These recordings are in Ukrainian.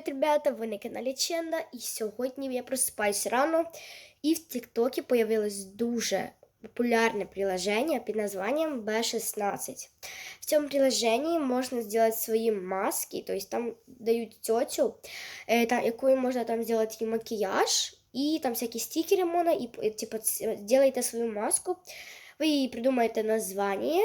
привіт, ребята! Ви на каналі Ченда. І сьогодні я просипаюсь рано, і в Тіктокі появилось дуже популярне приложение під названием B16. В цьому приложении можна зробити свої маски, то есть там дають тетю, е, якою можна там зробити макіяж, і там всякі стикери можна, і е, типу, ц- свою маску, ви їй придумаєте названня,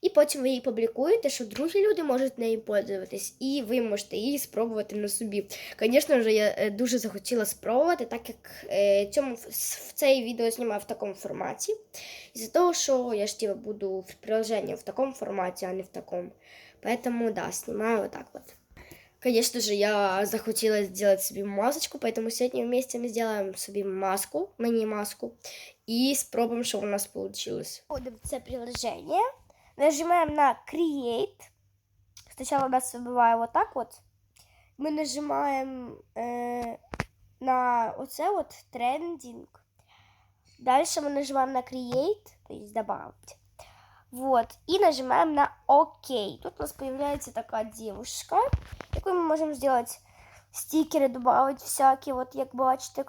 і потім ви її публікуєте, що другі люди можуть нею пользуватись, і ви можете її спробувати на собі. Звісно ж, я е, дуже захотіла спробувати, так як е, цьому в цей відео знімаю в такому форматі. Із-за того, що я ж буду в приложенні в такому форматі, а не в такому. Поэтому да, снимаю вот так вот. Конечно же, я захотела сделать себе масочку, поэтому сегодня вместе мы сделаем себе маску, мини-маску, и спробуем, что у нас получилось. Входим в це приложение, нажимаем на Create. Сначала у нас выбывает вот так вот. Мы нажимаем э, на оце вот Trending. Дальше мы нажимаем на Create, то есть добавить. Вот, и нажимаем на ОК. Тут у нас появляется такая девушка, якою мы можем сделать стикеры, добавить всякие, вот как бачите.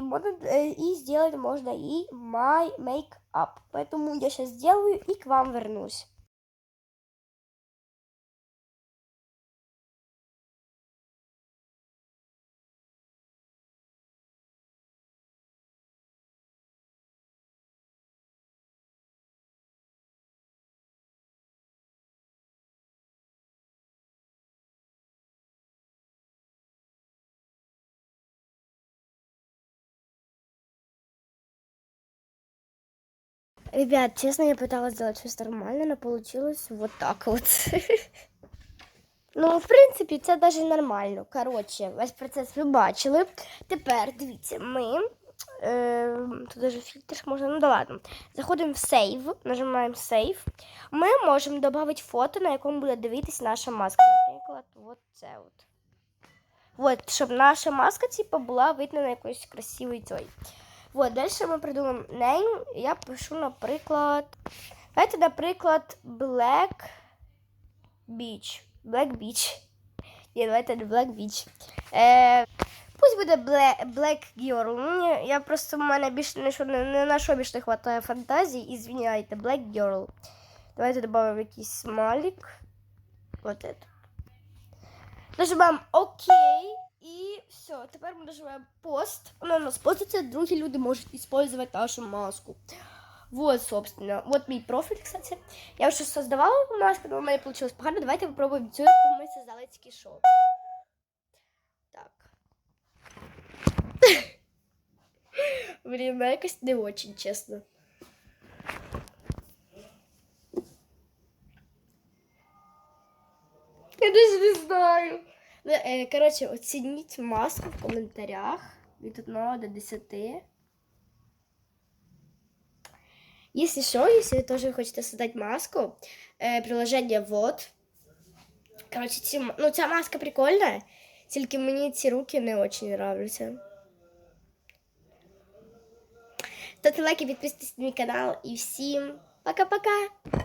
Можна, е, сделать можно и My Makeup. Поэтому я сейчас сделаю и к вам вернусь. Ребят, честно, я пыталась сделать все нормально, но получилось вот так вот. Ну, в принципі, це навіть нормально. Коротше, весь процес ви бачили. Тепер дивіться, ми. Тут даже фільтр можна, ну да ладно. Заходимо в сейв, нажимаємо сейв. Ми можемо додати фото, на якому буде дивитись наша маска. Наприклад, от це от. От, щоб наша маска, типу, була видна на якоїсь красивій цій. Вот, дальше ми придумаємо name. Я пишу, наприклад. Давайте, наприклад, Black Beach. Black Beach. Ні, давайте не Black Beach. Е, пусть буде Black, Girl. Мені, я просто в мене більше не, що- не, на що більше не вистачає фантазії. І звиняйте, Black Girl. Давайте додамо якийсь смайлик. Вот это. Нажимаємо ОК. Все, тепер ми нажимаємо пост. Вона нас поститься, другі люди можуть использовать нашу маску. Вот, собственно, вот мій профіль, кстати. Я вже создавала маску, но у мене получилось погано. Давайте попробуємо цю, яку ми создали тільки що. Так. Блін, якось не очень, чесно. Я даже не знаю. Ну, е, Коротше, оцініть маску в коментарях від 1 до 10. Если что, если вы тоже хотите создать маску, э, приложение вот. Короче, ці, ну, ця маска прикольна, тільки мені ці руки не очень нравляться. Ставте лайки, підписуйтесь на мій канал і всім пока-пока!